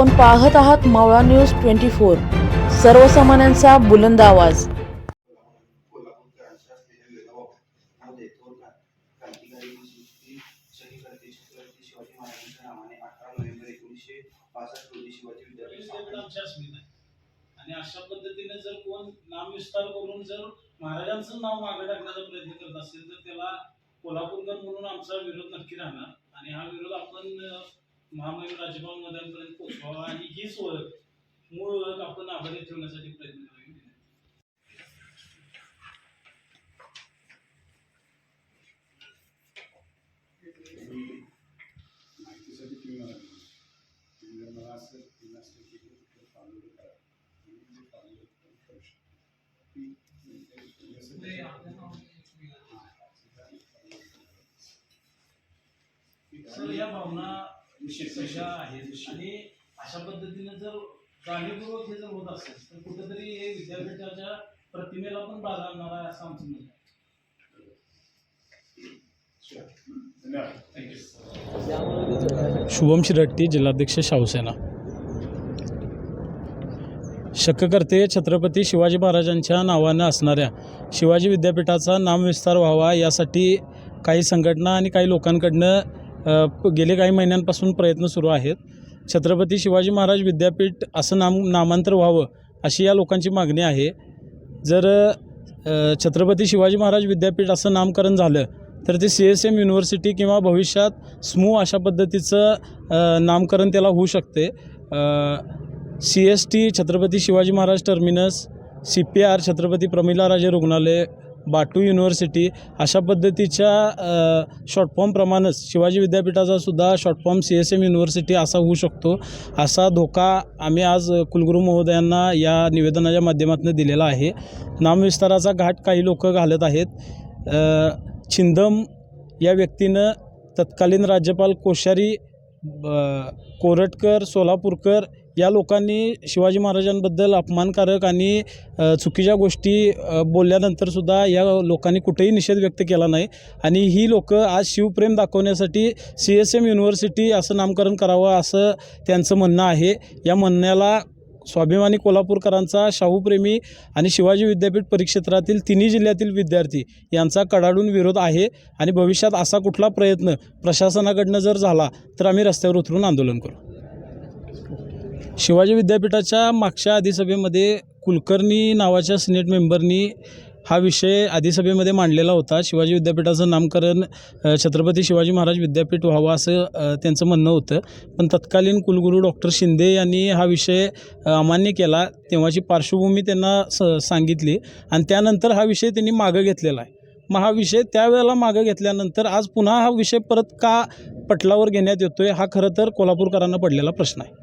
आपण पाहत आहात मावळा न्यूज ट्वेंटी फोर. सर्वसामान्यांचा बुलंद आवाज. शिवाजी महाराजांच्या नोव्हेंबर एकोणीसशे पासष्ट रोजी शिवाजी आणि अशा पद्धतीने जर कोण नामविस्तार करून जर महाराजांचं नाव मागे टाकण्याचा प्रयत्न करत असेल तर त्याला कोल्हापूरकर म्हणून आमचा विरोध नक्की राहणार. आणि हा विरोध आपण महामहिम राज्यपाल महोदयांपर्यंत पोहोचवावा आणि हीच ओळख मूळ ओळख आपण आभारी ठेवण्यासाठी प्रयत्न माहितीसाठी तुम्ही मला. तुम्ही जर मला असं फॉलो करा. तुम्ही फॉलो करू शकता. या भावना आहेत. आणि अशा पद्धतीने जर जाणीवपूर्वक हे जर होत असेल तर कुठेतरी हे विद्यापीठाच्या प्रतिमेला पण बाधा आणणार आहे असं आमचं मत शुभम शिरट्टी जिल्हाध्यक्ष शाहूसेना. शक्यकर्ते छत्रपती शिवाजी महाराजांच्या नावानं असणाऱ्या शिवाजी विद्यापीठाचा नामविस्तार व्हावा यासाठी काही संघटना आणि काही लोकांकडनं गेले काही महिन्यांपासून प्रयत्न सुरू आहेत. छत्रपती शिवाजी महाराज विद्यापीठ असं नाम नामांतर व्हावं अशी या लोकांची मागणी आहे. जर छत्रपती शिवाजी महाराज विद्यापीठ असं नामकरण झालं तर ते सी एस एम युनिव्हर्सिटी किंवा भविष्यात स्मू अशा पद्धतीचं नामकरण त्याला होऊ शकते. C S T Chhatrapati Shivaji Maharaj terminus C P R Chhatrapati Pramilaraje रुग्णालय बाटू युनिव्हर्सिटी अशा पद्धतीच्या शॉर्ट फॉर्मप्रमाणेच शिवाजी विद्यापीठाचा सुद्धा short form C S M university असा होऊ शकतो. असा धोका आम्ही आज कुलगुरू महोदयांना या निवेदनाच्या माध्यमातून दिलेला आहे. नामविस्ताराचा घाट काही लोक घालत आहेत. छिंदम या व्यक्तीनं तत्कालीन राज्यपाल कोश्यारी ब- कोरटकर सोलापूरकर या लोकांनी शिवाजी महाराजांबद्दल अपमानकारक आणि चुकीच्या गोष्टी बोलल्यानंतरसुद्धा या लोकांनी कुठेही निषेध व्यक्त केला नाही. आणि ही लोकं आज शिवप्रेम दाखवण्यासाठी सी एस एम युनिव्हर्सिटी असं नामकरण करावं असं त्यांचं म्हणणं आहे. या म्हणण्याला स्वाभिमानी कोल्हापूरकरांचा शाहूप्रेमी आणि शिवाजी विद्यापीठ परिक्षेत्रातील तिन्ही जिल्ह्यातील विद्यार्थी यांचा कडाडून विरोध आहे आणि भविष्यात असा कुठला प्रयत्न प्रशासनाकडनं जर झाला तर आम्ही रस्त्यावर उतरून आंदोलन करू. शिवाजी विद्यापीठाच्या मागच्या अधिसभेमध्ये कुलकर्णी नावाच्या सिनेट मेंबरनी हा विषय अधिसभेमध्ये मांडलेला होता. शिवाजी विद्यापीठाचं नामकरण छत्रपती शिवाजी महाराज विद्यापीठ व्हावं असं त्यांचं म्हणणं होतं. पण तत्कालीन कुलगुरू डॉक्टर शिंदे यांनी हा विषय अमान्य केला. तेव्हाची पार्श्वभूमी त्यांना स सांगितली आणि त्यानंतर हा विषय त्यांनी मागं घेतलेला आहे. मग हा विषय त्यावेळेला मागं घेतल्यानंतर आज पुन्हा हा विषय परत का पटलावर घेण्यात येतो आहे हा खरं तर कोल्हापूरकरांना पडलेला प्रश्न आहे.